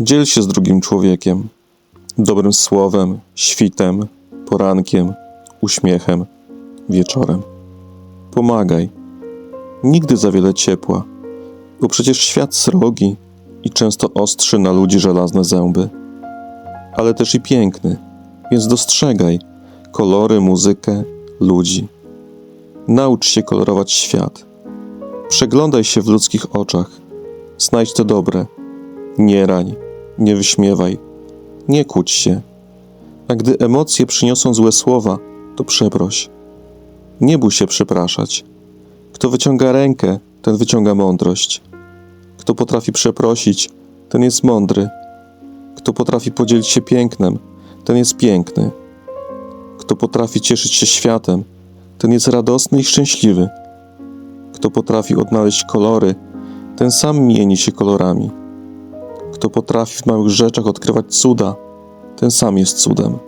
Dziel się z drugim człowiekiem. Dobrym słowem, świtem, porankiem, uśmiechem, wieczorem. Pomagaj. Nigdy za wiele ciepła, bo przecież świat srogi i często ostrzy na ludzi żelazne zęby. Ale też i piękny, więc dostrzegaj kolory, muzykę, ludzi. Naucz się kolorować świat. Przeglądaj się w ludzkich oczach. Znajdź to dobre. Nie rań, nie wyśmiewaj, nie kłóć się. A gdy emocje przyniosą złe słowa, to przeproś. Nie bój się przepraszać. Kto wyciąga rękę, ten wyciąga mądrość. Kto potrafi przeprosić, ten jest mądry. Kto potrafi podzielić się pięknem, ten jest piękny. Kto potrafi cieszyć się światem, ten jest radosny i szczęśliwy. Kto potrafi odnaleźć kolory, ten sam mieni się kolorami. Kto potrafi w małych rzeczach odkrywać cuda, ten sam jest cudem.